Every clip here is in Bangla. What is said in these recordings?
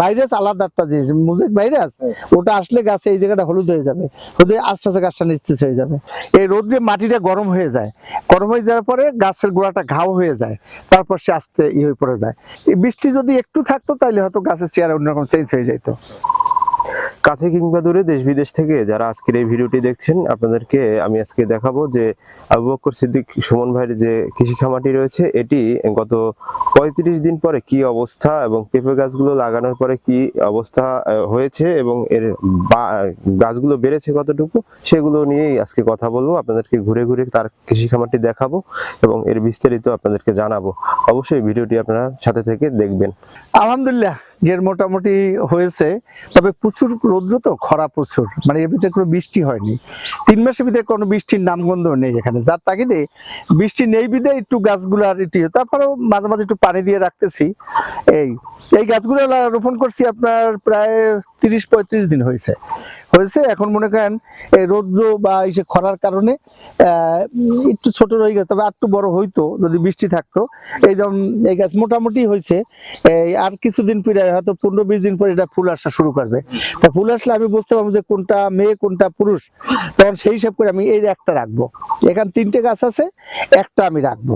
ভাইরাস আলাদা একটা জিনিস মুজিক ভাইরাস ওটা আসলে গাছে এই জায়গাটা হলুদ হয়ে যাবে। হলুদ আস্তে আস্তে গাছটা নিশ্চিত হয়ে যাবে। এই রোদ্রে মাটিটা গরম হয়ে যায়। গরম হয়ে যাওয়ার পরে গাছের গোড়াটা ঘাও হয়ে যায়। তারপর সে আস্তে ই হয়ে পড়ে যায়। এই বৃষ্টি যদি একটু থাকতো তাহলে হয়তো গাছের চেয়ার অন্যরকম চেঞ্জ হয়ে যেত কাছে কিংবা দূরে দেশ বিদেশ থেকে যারা আজকের এই ভিডিওটি দেখছেন, আপনাদেরকে আমি আজকে দেখাবো যে আবু বক্কর সিদ্দিক সুমন ভাইয়ের যে কৃষি খামারটি রয়েছে, এটি গত পঁয়ত্রিশ দিন পরে কি অবস্থা এবং পেঁপে গাছগুলো লাগানোর পরে কি অবস্থা হয়েছে এবং এর গাছগুলো বেড়েছে কতটুকু, সেগুলো নিয়েই আজকে কথা বলব। আপনাদেরকে ঘুরে ঘুরে তার কৃষি খামারটি দেখাবো এবং এর বিস্তারিত আপনাদেরকে জানাব। অবশ্যই ভিডিওটি আপনারা সাথে থেকে দেখবেন। আলহামদুলিল্লাহ। এর মোটামুটি হয়েছে। তবে প্রচুর রৌদ্র তো, খরা প্রচুর। মানে এর ভিতরে কোনো বৃষ্টি হয়নি। তিন মাসের ভিতরে কোনো বৃষ্টির নামগন্ধ নেই এখানে। যার তাগিদে বৃষ্টি নেই বিধে একটু গাছগুলো আর একটু ইয়ে। তারপরেও মাঝে মাঝে একটু পানি দিয়ে রাখতেছি। এই এই গাছগুলো রোপণ করছি আপনার প্রায় তিরিশ পঁয়ত্রিশ দিন হয়েছে। হয়েছে, এখন মনে করেন, এই রৌদ্র বা এই খরার কারণে একটু ছোট রয়ে গেছে, তবে একটু বড় হইতো, যদি বৃষ্টি থাকতো। এই যেমন এই গাছ মোটামুটি হয়েছে, এই আর কিছুদিন পরে, হয়তো পনেরো বিশ দিন পরে এটা ফুল আসা শুরু করবে। তা ফুল আসলে আমি বুঝতে পারব যে কোনটা মেয়ে, কোনটা পুরুষ। তখন সেই হিসাব করে আমি এই একটা রাখব। এখানে তিনটে গাছ আছে, একটা আমি রাখব।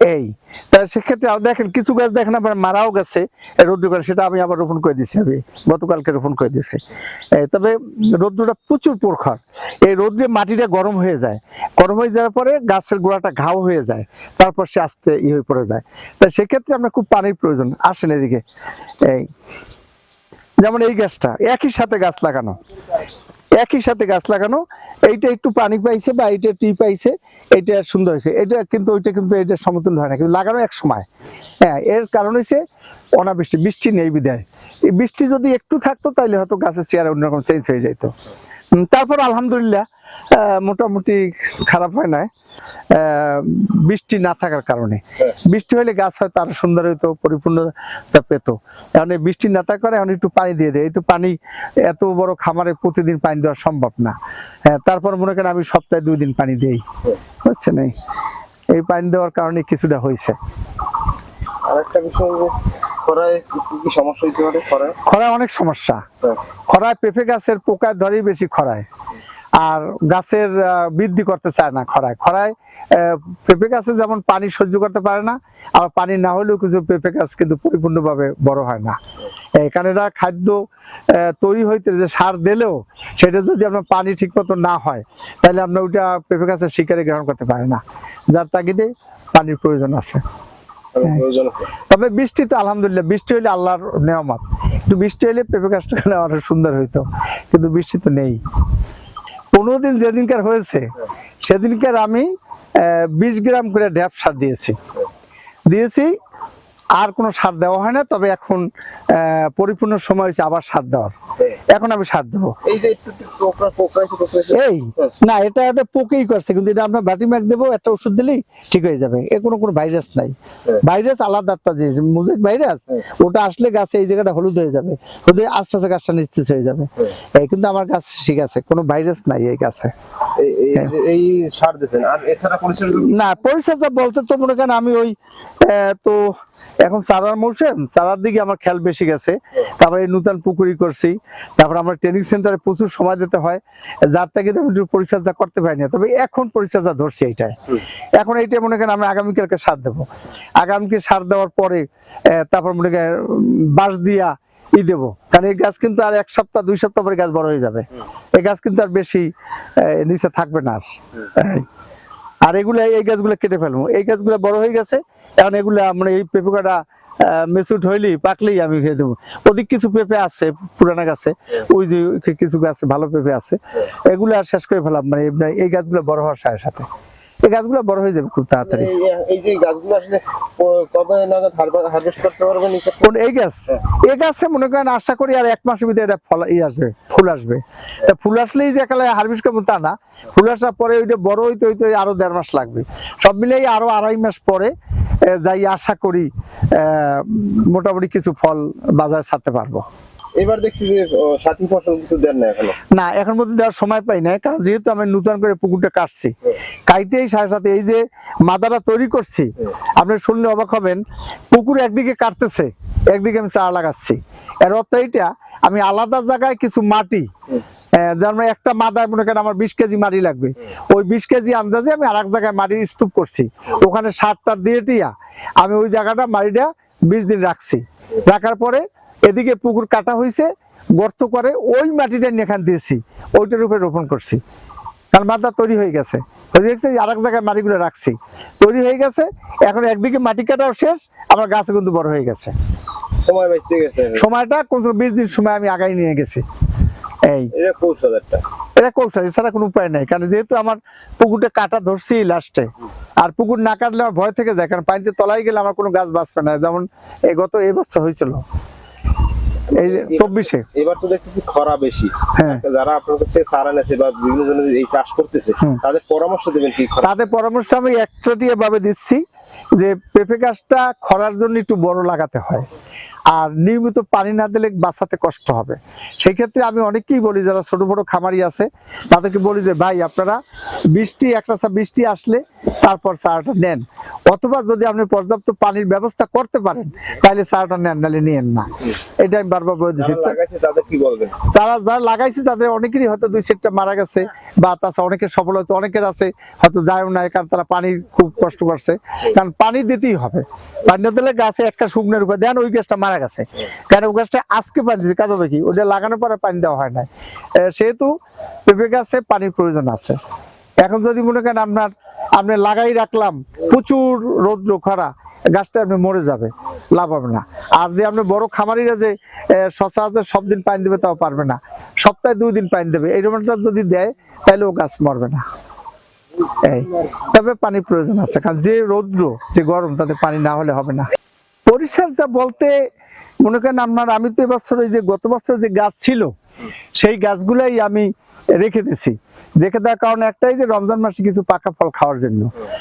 এই। তা সেক্ষেত্রে দেখেন, কিছু গাছ দেখেন আবার মারাও গেছে রৌদ্র করে সেটা আমি আবার রোপণ করে দিছি আমি, গতকালকে রোপণ করে এই তবে রৌদ্রটা প্রচুর প্রখর। এই রৌদ্রে মাটিটা গরম হয়ে যায়। গরম হয়ে যাওয়ার পরে গাছের গোড়াটা ঘাও হয়ে যায়, তারপর সে আস্তে ই হয়ে পড়ে যায়। তা সেক্ষেত্রে আমরা খুব পানির প্রয়োজন। আসেন এদিকে। এই, যেমন এই গাছটা, একই সাথে গাছ লাগানো। একই সাথে গাছ লাগানো। এইটা একটু পানি পাইছে বা এইটা টি পাইছে এটা সুন্দর হয়েছে। এটা কিন্তু, ওইটা কিন্তু এটা সমতুল্য হয় না, কিন্তু লাগানো এক সময়। হ্যাঁ এর কারণ হচ্ছে অনাবৃষ্টি, বৃষ্টি নেই বিদায় এই বৃষ্টি যদি একটু থাকতো তাহলে হয়তো গাছের চেয়ারে অন্যরকম চেঞ্জ হয়ে যেত তারপর আলহামদুলিল্লাহ মোটামুটি খারাপ হয় না বৃষ্টি না থাকার কারণে। বৃষ্টি হলে গাছ হয়তো আরও সুন্দর হইতো পরিপূর্ণতা পেত। এখন বৃষ্টি না থাকার কারণে এখন একটু পানি দিয়ে দেয়। এই তো পানি এত বড় খামারে প্রতিদিন পানি দেওয়া সম্ভব না। হ্যাঁ, তারপর মনে করেন আমি সপ্তাহে দুই দিন পানি দিই। বুঝছেন এই এই পানি দেওয়ার কারণে কিছুটা হয়েছে। আরেকটা বিষয় খরায় কি কি সমস্যা হতে পারে? খরায়? খরায় অনেক সমস্যা। খরায় পেঁপে গাছের পোকায় ধরেই বেশি খরায়। আর গাছের বৃদ্ধি করতে চায় না খরায়। খরায় পেঁপে গাছে যেমন পানি সহ্য করতে পারে না আর পানি না হলেও কিছু পেঁপে গাছ কিন্তু পরিপূর্ণভাবে বড় হয় না। এখানে এরা খাদ্য তৈরি হইতে যে সার দিলেও সেটা যদি আপনার পানি ঠিক মতো না হয় তাহলে আপনার ওইটা পেঁপে গাছের শিকারে গ্রহণ করতে পারে না। যার তাগিদে পানির প্রয়োজন আছে। হ্যাঁ। তবে বৃষ্টি তো আলহামদুলিল্লাহ বৃষ্টি হইলে আল্লাহর নেয়ামত। একটু বৃষ্টি হইলে পেঁপে গাছটা আরও সুন্দর হইতো? কিন্তু বৃষ্টি তো নেই। পনেরো দিন যেদিনকার হয়েছে, সেদিনকার আমি বিশ গ্রাম করে ড্যাপ সার দিয়েছি। দিয়েছি, আর কোনো সার দেওয়া হয় না, তবে এখন পরিপূর্ণ সময় হয়েছে আবার সার দেওয়ার। এখন আমি সার দেবো। এই যে না এটা একটা পোকেই করছে কিন্তু এটা আমরা বাটি ম্যাক দেবো একটা ওষুধ দিলেই ঠিক হয়ে যাবে। এ কোনো কোনো ভাইরাস নাই। হ্যাঁ। ভাইরাস আলাদা একটা জিনিস মুজিক ভাইরাস হ্যাঁ। ওটা আসলে গাছে এই জায়গাটা হলুদ হয়ে যাবে। হলুদ আস্তে আস্তে গাছটা নিশ্চিত হয়ে যাবে। এই কিন্তু আমার গাছ ঠিক আছে কোনো ভাইরাস নাই এই গাছে। এই- হ্যাঁ। এই সার দিয়েছেন। আর এছাড়া পরিচর্যা না পরিচর্যা বলতে তো মনে করেন আমি ওই তো এখন চারার মৌসুম চারার দিকে আমার খেয়াল বেশি গেছে। তারপরে নূতন পুকুরি করছি। তারপর আমরা ট্রেনিং সেন্টারে প্রচুর সময় দিতে হয়। যার থেকে আমি একটু পরিচর্যা করতে পারি না। তবে এখন পরিচর্যা ধরছি এইটাই। এখন এইটা মনে করেন আমি আগামীকালকে সার দেবো। আগামীকে সার দেওয়ার পরে তারপর মনে করেন বাঁশ দিয়া ই দেবো। কারণ এই গাছ কিন্তু আর এক সপ্তাহ, দুই সপ্তাহ পরে গাছ বড় হয়ে যাবে। এই গাছ কিন্তু আর বেশি নিচে থাকবে না আর। আর এগুলো, এই গাছগুলো কেটে ফেলব। এই গাছগুলো বড় হয়ে গেছে, এখন এগুলো আমরা এই পেঁপেকাটা মেসুট হইলি, পাকলেই আমি খেয়ে দেবো। ওদিক কিছু পেঁপে আছে, পুরানা গাছে। ওই যে, কিছু গাছে, ভালো পেঁপে আছে। এগুলো আর শেষ করে ফেলাম মানে এই গাছগুলো বড় হওয়ার সাথে সাথে। এই গাছগুলো বড় হয়ে যাবে খুব তাড়াতাড়ি। এই যে গাছগুলো আসলে কবে নাগাদ হারভেস্ট করতে পারবেন কোন এই গাছ? এই গাছে মনে করেন আশা করি আর এক মাসের ভিতরে এটা ফল ই আসবে ফুল আসবে। তা ফুল আসলেই যে একালে হারভেস্ট করব তা না। ফুল আসার পরে ওইটা বড় হইতে হইতে আরও দেড় মাস লাগবে। সব মিলেই আরও আড়াই মাস পরে যাই আশা করি আহ, মোটামুটি কিছু ফল বাজারে ছাড়তে পারব। এবার দেখছি যে সাথী ফসল কিছু দেন না এখনও। না এখন মধ্যে দেওয়ার সময় পাই না কারণ যেহেতু আমি নতুন করে পুকুরটা কাটছি। কাইটেই সাথে সাথে এই যে মাদাটা তৈরি করছি আপনি শুনলে অবাক হবেন পুকুর একদিকে কাটতেছে একদিকে আমি চারা লাগাচ্ছি। এর অর্থ এইটা আমি আলাদা জায়গায় কিছু মাটি যেমন একটা মাদায় মনে করেন আমার বিশ কেজি মাটি লাগবে ওই বিশ কেজি আন্দাজে আমি আর এক জায়গায় মাটির স্তূপ করছি। ওখানে সারটা দিয়ে টিয়া আমি ওই জায়গাটা মাটিটা বিশ দিন রাখছি। রাখার পরে এদিকে পুকুর কাটা হয়েছে গর্ত করে ওই মাটিটা নিয়ে এখান দিয়েছি ওইটার উপরে রোপণ করছি। কারণ মাদা তৈরি হয়ে গেছে। হয়ে গেছে আর এক জায়গায় মাটিগুলো রাখছি। তৈরি হয়ে গেছে এখন একদিকে মাটি কাটাও শেষ আমার গাছ কিন্তু বড় হয়ে গেছে। সময় বেঁচে গেছে সময়টা কোন বিশ দিন সময় আমি আগাই নিয়ে গেছি। এই। এটা কৌশল একটা এটা কৌশল এছাড়া কোনো উপায় নাই। কারণ যেহেতু আমার পুকুরটা কাটা ধরছি লাস্টে আর পুকুর না কাটলে আমার ভয় থেকে যায়। কারণ পানিতে তলায় গেলে আমার কোনো গাছ বাঁচবে না। যেমন এই গত এই বছর হয়েছিল। এই চব্বিশে। এবার তো দেখতেছি খরা বেশি। হ্যাঁ। যারা আপনার কাছে চারা নেছে বা বিভিন্ন জনের এই চাষ করতেছে তাদের পরামর্শ দেবেন কি তাদের পরামর্শ আমি একচটিয়া ভাবে দিচ্ছি যে পেঁপে গাছটা খরার জন্য একটু বড় লাগাতে হয়। আর নিয়মিত পানি না দিলে বাঁচাতে কষ্ট হবে। সেই ক্ষেত্রে আমি অনেককেই বলি যারা ছোট বড় খামারি আছে তাদেরকে বলি যে ভাই আপনারা বৃষ্টি একটা বৃষ্টি আসলে তারপর চারাটা নেন। অথবা যদি আপনি পর্যাপ্ত পানির ব্যবস্থা করতে পারেন তাহলে চারাটা নেন নাহলে নিয়েন না। এটা আমি বারবার বলে দিচ্ছি। যারা যারা লাগাইছে তাদের অনেকেরই হয়তো দুই সেটটা মারা গেছে বা তাছাড়া অনেকের সফল হয়তো অনেকের আছে হয়তো যায়ও না কারণ তারা পানি খুব কষ্ট করছে। কারণ পানি দিতেই হবে। পানি না দিলে গাছে একটা শুকনোর উপর দেন ওই গাছটা মারা গেছে। কারণ ওই গাছটা আজকে পানি দিচ্ছে কাজ হবে কি? ওটা লাগানোর পরে পানি দেওয়া হয় না সেহেতু পেঁপে গাছে পানির প্রয়োজন আছে। এখন যদি মনে করেন আপনার, আপনি লাগাই রাখলাম, প্রচুর রৌদ্র খরা, গাছটা আপনি মরে যাবে, লাভ হবে না। আর যে আপনি বড় খামারিরা যে সচরাচর সব দিন পানি দেবে, তাও পারবে না। সপ্তাহে দুই দিন পানি দেবে এইরকমটা যদি দেয় তাহলে ও গাছ মরবে না। এই, তবে পানির প্রয়োজন আছে, কারণ যে রৌদ্র, যে গরম, তাতে পানি না হলে হবে না। পরিচর্যা বলতে, মনে করেন আপনার, আমি তো এবছর ওই যে গত বছর যে গাছ ছিল, সেই গাছগুলাই আমি রেখে দিছি রেখে দেওয়ার কারণ একটাই যে রমজান মাসে কিছু পাকা ফল খাওয়ার জন্য।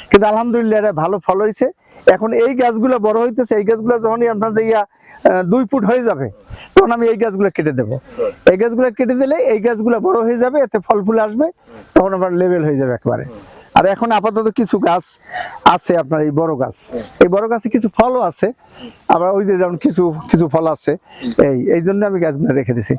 কিন্তু আলহামদুলিল্লাহ ভালো ফল হয়েছে এখন এই গাছগুলো বড় হইতেছে, এই গাছগুলো যখনই আপনার ইয়া দুই ফুট হয়ে যাবে, তখন আমি এই গাছগুলো কেটে দেবো। এই গাছগুলো কেটে দিলে এই গাছগুলো বড় হয়ে যাবে, এতে ফল ফুল আসবে, তখন আবার লেভেল হয়ে যাবে একবারে। আর এখন আপাতত কিছু গাছ আছে আপনার, এই বড় গাছ। এই বড় গাছে কিছু ফলও আছে, আবার ওই যে যেমন কিছু কিছু ফল আছে, এই এই জন্য আমি গাছগুলো রেখে দিছি।